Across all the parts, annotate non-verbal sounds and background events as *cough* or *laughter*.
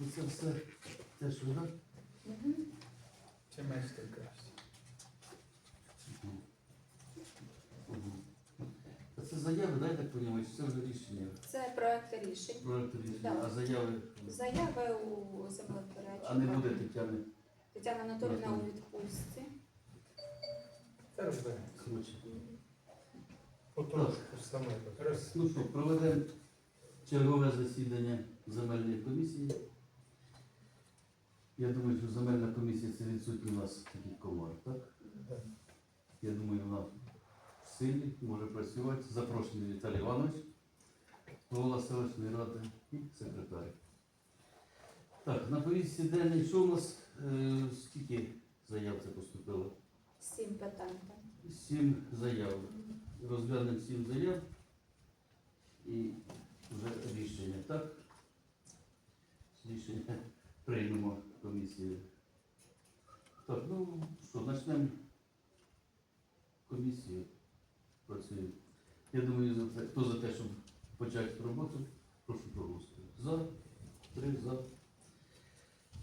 Оце все те, що так? Це майстер краще. А це заяви, дай так розумію, чи це вже рішення? Це проект рішень. Проект рішення, Да. а заяви. Заяви у. А не буде Тетяни Тетяна Анатолійовна у відпустці. Це розберемо. Потрошку саме. Раз. Ну що, проведемо чергове засідання земельної комісії. Я думаю, що земельна комісія це відсутній у нас такий комар, так? Я думаю, вона в силі може працювати. Запрошений Віталій Іванович, голова селищної ради і секретар. Так, на повістці денний, що у нас, е, скільки заяв це поступило? Сім питань. Сім заяв. Розглянемо сім заяв і вже рішення, так? Рішення приймемо комісію. Так, ну що, почнемо комісію. Працюємо. Я думаю, за те, хто за те, щоб почати роботу, прошу проголосувати. За, три за.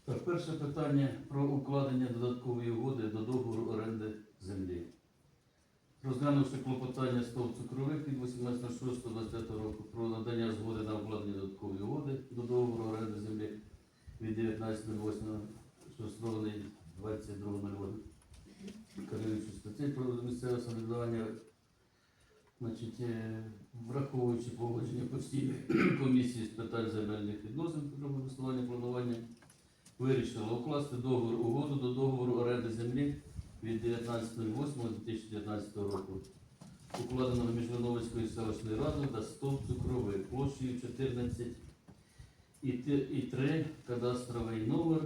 Так, перше питання про укладення додаткової угоди до договору оренди землі. Розглянувши клопотання стов цукрових від 18.06.25 року про надання згоди на укладення додаткової угоди до договору оренди землі від 19.08, що створений 22.08 керуючи статей про місцеве самоврядування, значить, е, враховуючи погодження постійної *clears throat* комісії з питань земельних відносин про користування планування, вирішила укласти договор угоду до договору оренди землі від 19.08.2019 року, укладеного між Леновицькою селищною радою та стовп цукрових площею 14 і т- і 3 кадастровий номер,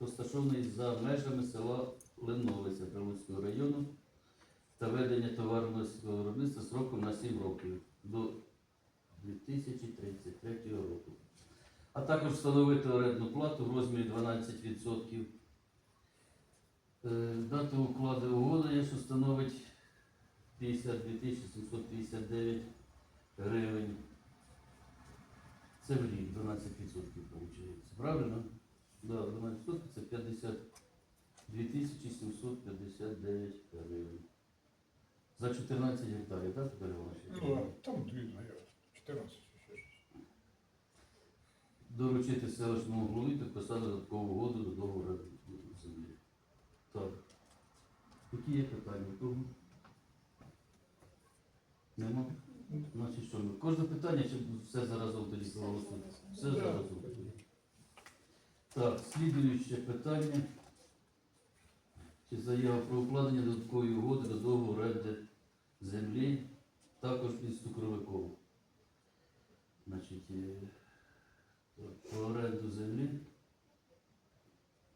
розташований за межами села Леновиця Прилуцького району та ведення товарного виробництва сроком на 7 років до 2033 року. А також встановити орендну плату в розмірі 12%. Е, Дата укладу угоди, що становить 52 759 гривень. Це в рік 12% виходить. Правильно? Да, 12% це 52 759 гривень. За 14 гектарів, так, Петро Іванович? Ну, а там дві заяви. 14 ще щось. Доручити селищному голові підписати додаткову угоду до договору землі. Так. Які є питання? Кого? Нема? Значить що, кожне питання чи все заразом тоді? Все заразом. Так, слідуюче питання. Чи заява про укладення додаткової угоди до договору оренди землі, також із цукровиком. Значить, е, про оренду землі.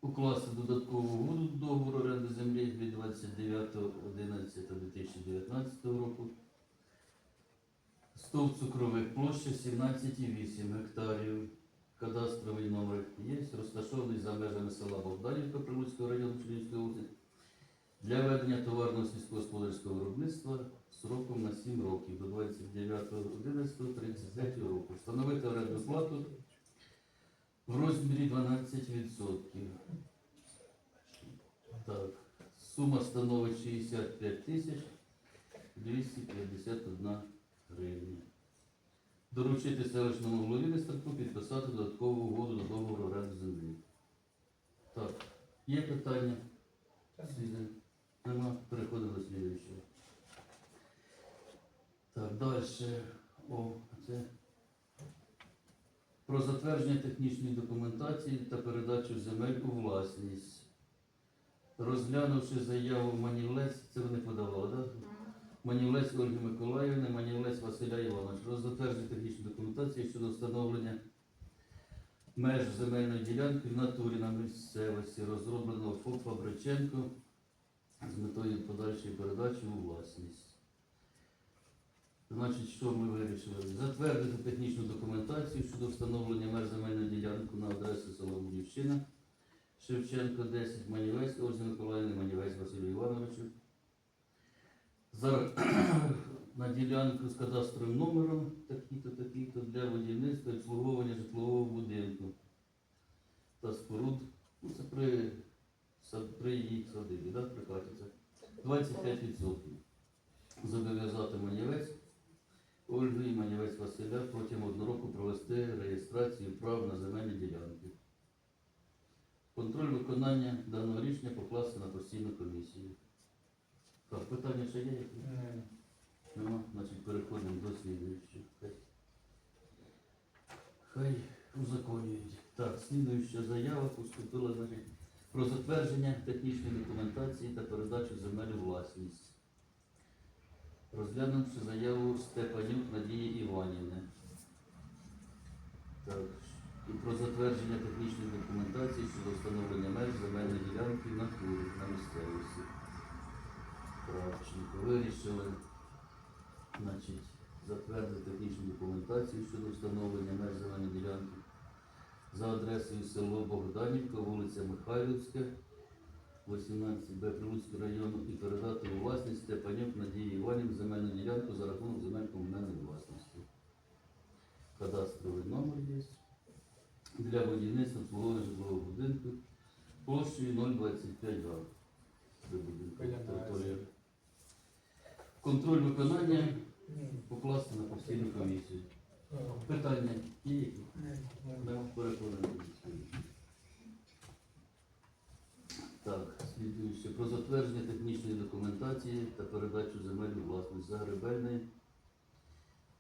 Укласти додаткову угоду до договору оренди землі від 29.11.2019 року. Стовп цукрових площа 17,8 гектарів. Кадастровий номер є, розташований за межами села Богданівка Прилуцького району Чернігівської області для ведення товарного сільськогосподарського виробництва сроком на 7 років до 29.11.33 року. Встановити орендну плату в розмірі 12%. Так, сума становить 65 тисяч 251 гривня. Доручити селищному голові Нестерку підписати додаткову угоду до договору оренди землі. Так, є питання? Слідує. Нема. Переходимо до слідуючого. Так, далі. О, це про затвердження технічної документації та передачу земель у власність. Розглянувши заяву Манівець, це вони подавали, так? Манівець Ольги Миколаївни, Манівець Василя Івановича. Про затвердження технічної документації щодо встановлення меж земельної ділянки в натурі на місцевості, розробленого ФОП Фабриченко з метою подальшої передачі у власність. Значить, що ми вирішили? Затвердити технічну документацію щодо встановлення меж земельної ділянки на адресу села Будівщина, Шевченко 10, Манівець, Ользі Миколаївни, Манівець Василю Івановичу. *clears throat* на ділянку з кадастровим номером такий-то, такий-то для будівництва обслуговування житлового будинку та споруд. Ну, Це при при її садибі, да, прикладеться. 25%. Зобов'язати манівець Ольгу і Манівець Василя протягом одного року провести реєстрацію прав на земельні ділянки. Контроль виконання даного рішення покласти на постійну комісію. Так, питання ще є? Нема, значить переходимо до слідуючого. Хай, хай узаконюють. Так, слідуюча заява поступила значить, про затвердження технічної документації та передачу земель у власність. Розглянувши заяву Степанюк Надії Іванівни. Так, і про затвердження технічної документації щодо встановлення меж земельної ділянки в натурі на місцевості. Кравченко. Вирішили значить, затвердити технічну документацію щодо встановлення меж земельної ділянки за адресою село Богданівка, вулиця Михайлівська, 18Б Прилуцького району і передати у власність Степанюк Надії Іванів земельну ділянку за рахунок земель комунальної власності. Кадастровий номер є для будівництва обслуговування житлового будинку площею 0,25 га. Це будинку територія. Контроль виконання покласти на постійну комісію. Питання є які? ні. Ми переходимо до. Так, слідуюче. Про затвердження технічної документації та передачу земель у власність Загребельної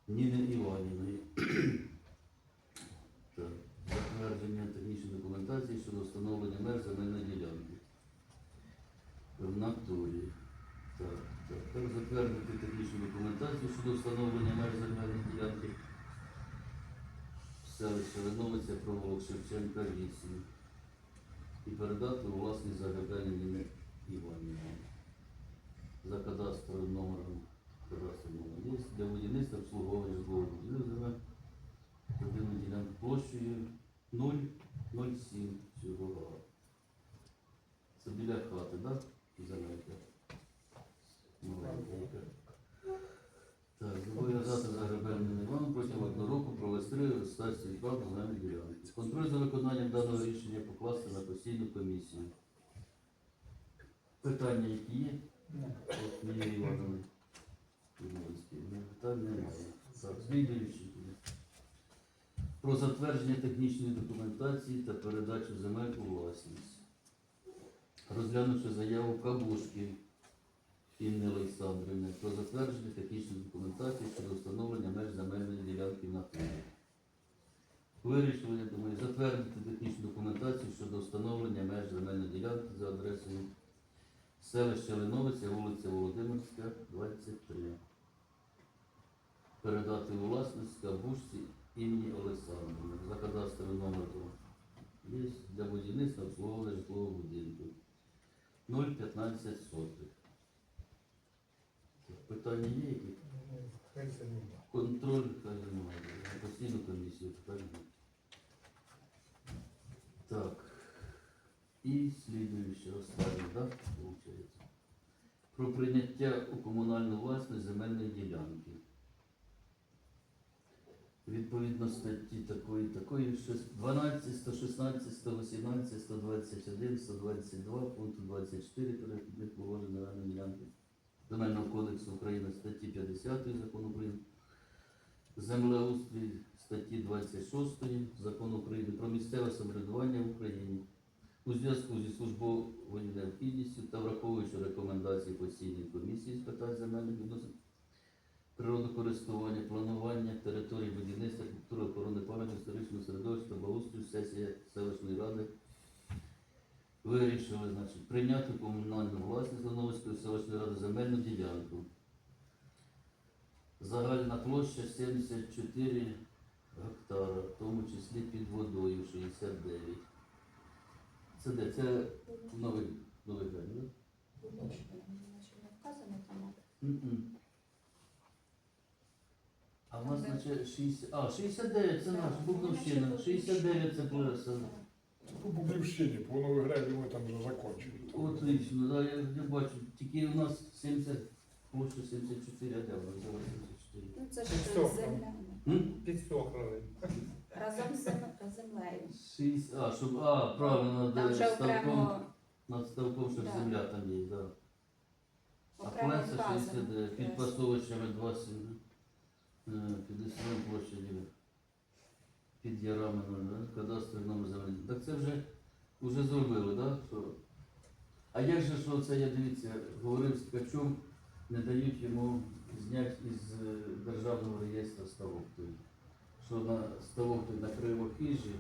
Ніни Іванівної. Так, затвердження технічної документації щодо встановлення меж земельної ділянки. В натурі. Так, так. Так, затвердити технічну документацію щодо встановлення меж земельної ділянки селище Леновиця, провулок Шевченка 8 і передати у власність загадання Ніни Іванівни за кадастровим номером кадастрового номер є для будівництва обслуговування житлового будівлю земель ділянку площею 0,07 цього. Це біля хати, так? Да? Земелька. Маленька яка. Так, зобов'язати загребельним Іваном протягом одного року провести реєстрацію ділянки. Контроль за виконанням даного рішення покласти на постійну комісію. Питання, які є? От Івановни. Іванської. Немає. Так. Про затвердження технічної документації та передачу земель у власність. Розглянувши заяву Кабушки Інни Олександрівни про затвердження технічної документації щодо встановлення меж земельної ділянки на Києві. Вирішили, я думаю, затвердити технічну документацію щодо встановлення меж земельної ділянки за адресою селище Леновиця, вулиця Володимирська, 23. Передати у власність Кабушці Інні Олександрівни за кадастровим номером. Є для будівництва обслуговування житлового будинку. 0,15 сотих. Питання є які? Контроль, немає. Постійну комісію є. Так. І слідуюче останнє, так, виходить. Про прийняття у комунальну власність земельної ділянки. Відповідно статті такої, такої, що 12, 116, 118, 121, 122, пункту 24 перехідних положень на ділянки Земельного кодексу України статті 50 закону України, землеустрій статті 26 закону України про місцеве самоврядування в Україні. У зв'язку зі службовою необхідністю та враховуючи рекомендації постійної комісії з питань земельних відносин, природокористування, планування території будівництва, культури, охорони пам'яток, історичного середовища та благоустрою сесія селищної ради вирішили значить, прийняти комунальну власність Лановської селищної ради земельну ділянку. Загальна площа 74 гектара, в тому числі під водою 69. Це де? Це новий, новий грань, так? А в нас наче 60... А, 69 це наш, Бубновщина. 69 це плеса. По Бублівщині, по Новій Гребі ми там вже закончили. Отлично, да, я, я бачу. Тільки у нас 70, площа 74, а де вона взяла 74? Ну це ж земля. М? Підсохли. Разом з зем- з землею. Шість, а, щоб, а, правильно, Там над вже ставком, окремо над ставком, щоб Да. земля там є, да. А Окремо плеса. 69, під пасовищами 20, е, 57 площаді, під ярами, да? кадастровий номер землі. Так це вже, вже зробили, да? А як же, що це, я дивіться, говорив з Ткачом, не дають йому зняти із е, державного реєстру ставок. Що на ставок на кривохижі.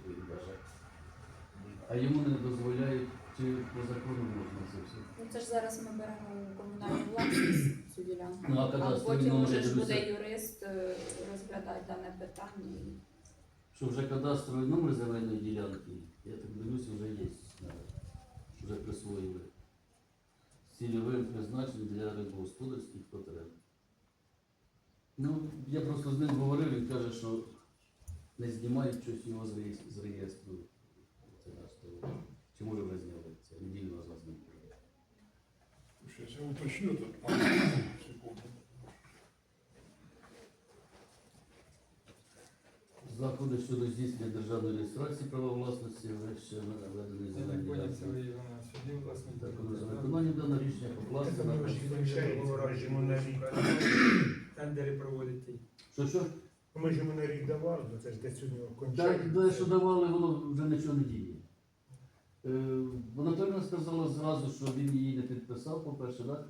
А йому не дозволяють, чи по закону можна це все. Ну це ж зараз ми беремо комунальну власність цю ділянку. Ну, а А потім вже ж буде юрист е, розглядати дане питання. Що вже кадастровий номер земельної ділянки, я так дивлюся, вже є. Вже присвоїли. З цільовим призначенням для рибогосподарських потреб. Ну, я просто з ним говорив, він каже, що не знімають щось його з реєс- з реєстру. Це наш. Чи може вже зняли? Це недільно назад з ним. говорив. Я уточню тут. Щодо здійснення державної реєстрації права власності, вище так земельні ділянки. вона власне, за да? виконання даного рішення покласти на Тендери проводити. що що? Ми ж йому на рік давали, бо це ж десь сьогодні Так, окончання. де що давали, воно вже нічого не діє. Е, Анатоліна сказала зразу, що він її не підписав, по-перше, так?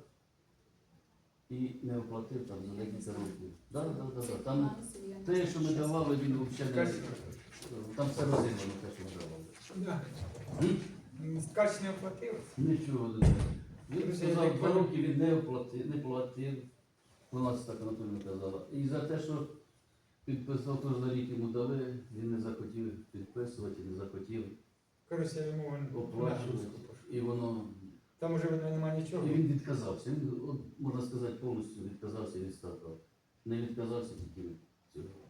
І не оплатив там за декілька років. Так, так, так, так. Там те, що ми давали, він взагалі не. Там все розірвано, те, що ми давали. Да. М? Ткач не оплатив. Нічого не було. Він сказав, два роки він не оплатив, не платив. Вона це так Анатоліна казала. І за те, що підписав, то за рік йому дали, він не захотів підписувати, не захотів Коротше, йому оплачувати. І воно. Там уже воно нема нічого. І він відказався. Він, от, можна сказати, повністю відказався від стату. Не відказався тільки від цього.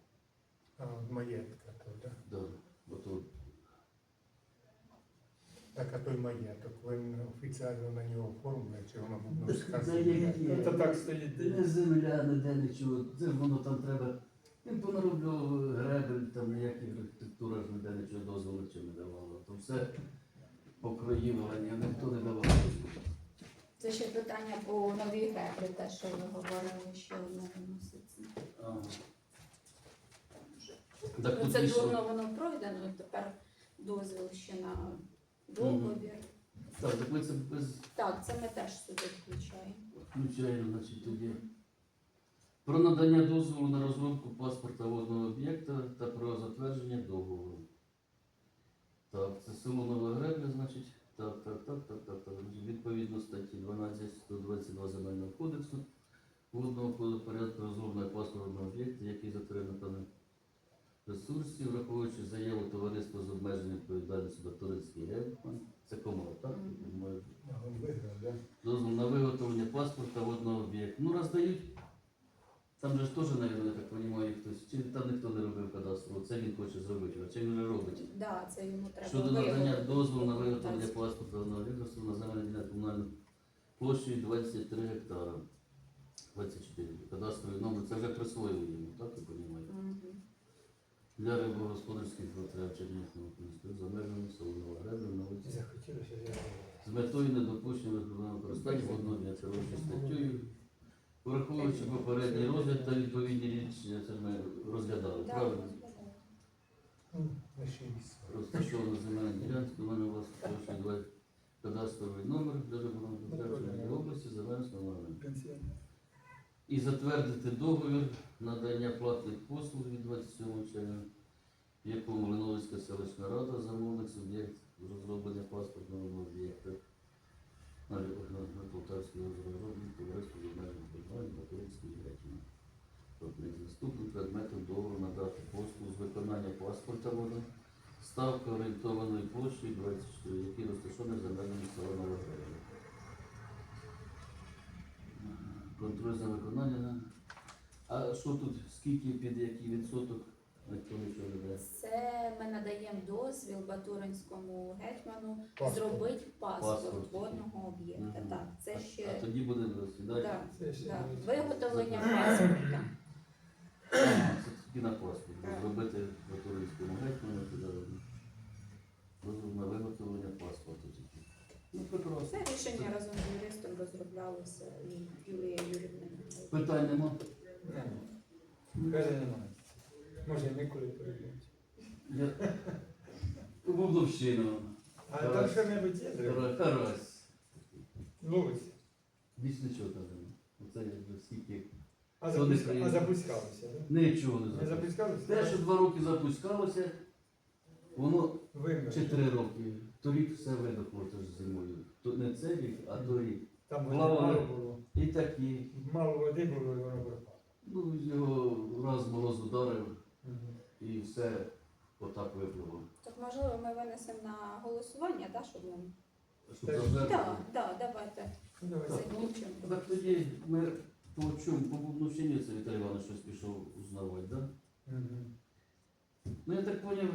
А, маєтка, то, да. Да. Бо то Так, а той маєток, він офіційно на нього оформлений, чи воно є- Ну, то так стоїть. не земля, не де нічого. Це ж воно там треба. Він понароблював гребель, там ніяких архітектура ж ніде нічого дозволу чи не давало. То все покроївлення, ніхто не давав. Це ще питання по новій греблі, те, що ви говорили, що одне виноситься. Ага. Так тут Процедурно пішло. воно пройдено, тепер дозвіл ще на договір. Так, так ми це без Так, це ми теж сюди включаємо. Включаємо, значить, тоді. Про надання дозволу на розробку паспорта водного об'єкта та про затвердження договору. Так, це село Нове Гребля, значить. Так, так, так, так, так, так. Відповідно статті 12 122 земельного кодексу водного коду порядку розроблення паспортного об'єкта, який затриманий певним ресурсів, враховуючи заяву товариства з обмеженою відповідальністю Батуринський гетьман. Це комова, так? Да? дозвіл на виготовлення паспорта водного об'єкту. Ну, роздають. Там же ж теж, навіть, я так розумію, хтось, чи там ніхто не робив кадастру, це він хоче зробити, а чи він вже робить. Да, це йому треба Щодо надання виявити. дозволу на виготовлення паспорта водного на земельній ділянці комунальної площею 23 гектара. 24. Кадастровий номер, це вже присвоїли йому, так я розумію? Мгм. Для рибогосподарських потреб міста за межами солоного гребля на вулиці Захотілося я. з метою недопущення використання водного для керуючої статтею, враховуючи попередній розгляд та відповідні рішення, це ми розглядали, Да, правильно? розглядаю. Ну. Розташована земельна ділянка, у мене у вас площа 2 кадастровий номер для рибного області, зеленського номер. І затвердити договір надання платних послуг від 27 червня, в якому Леновська селищна рада замовник суб'єкт розроблення паспортного об'єкта на, Полтавській розробленні товариство з обмеженим придбанням Батуринської гетьман. Тобто заступник предметом договору надати послуг з виконання паспорта вода, ставка орієнтованої площею 24, який розташований за межами села Новограда. Контроль за виконанням. А що тут, скільки під який відсоток, ніхто нічого не дає? Це ми надаємо дозвіл Батуринському гетьману Паспорт. зробити паспорт, Паспорт. водного об'єкта. Мгм. Так, це А тоді будемо розглядати. да, Це ще да. виготовлення паспорта. Це тільки на паспорт. Так. Зробити Батуринському гетьману туди. Дозвіл на виготовлення паспорту тільки. Ну, прекрасно. Це рішення разом з юристом розроблялося і Юлія Юрівна. Питань нема? Каже, немає. Може, ніколи перейдуть. Я... Бубловщина. А там що-небудь є? Карась. Ловиться. Більш нічого там нема. Оце якби скільки. А, Що не запуска... а приїде? запускалося, так? Нічого не Не запускалося. запускалося? Те, що два роки запускалося, воно Вимер. чи три роки. Торік все видохло теж зимою. То не цей рік, а торік. Там води Плавали. мало було. І такі. Мало води було, і воно пропало. Ну, його раз мороз ударив Мгм. і все отак випливо. Так можливо ми винесемо на голосування, да, щоб ми. Щоб Так, затвердити. Так, так, давайте Ну, давай. Так. закінчимо. Так тоді ми по чому, по Бубновщині це Віталій Іванович щось пішов узнавати, так? Да? Мгм. Ну я так зрозумів,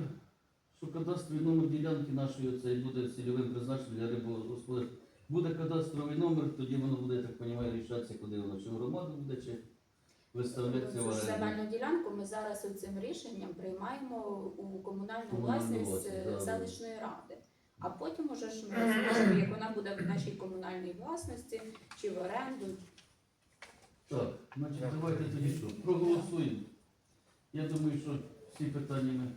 що кадастровий номер ділянки нашої це буде цільовим призначенням для рибогосподарства. Буде кадастровий номер, тоді воно буде, я так розумію, рішатися, куди воно, чи в громаду буде, чи виставлятися в Цю ж оренду. земельну ділянку ми зараз цим рішенням приймаємо у комунальну Комунальну власність власність, е, да, селищної ради. А потім уже ж ми розможемо, як вона буде в нашій комунальній власності чи в оренду. Так, значить, давайте тоді що, проголосуємо. Я думаю, що всі питання ми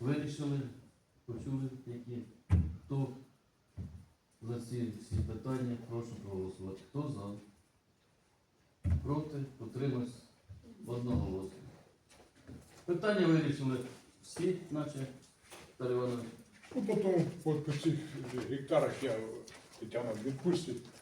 вирішили, почули, які. Хто за ці всі питання, прошу проголосувати. Хто за? Проти? Утримався? Одноголосно. Питання вирішили всі, наче Іванович. Ну, потім по цих гектарах я Тетяна відпустить,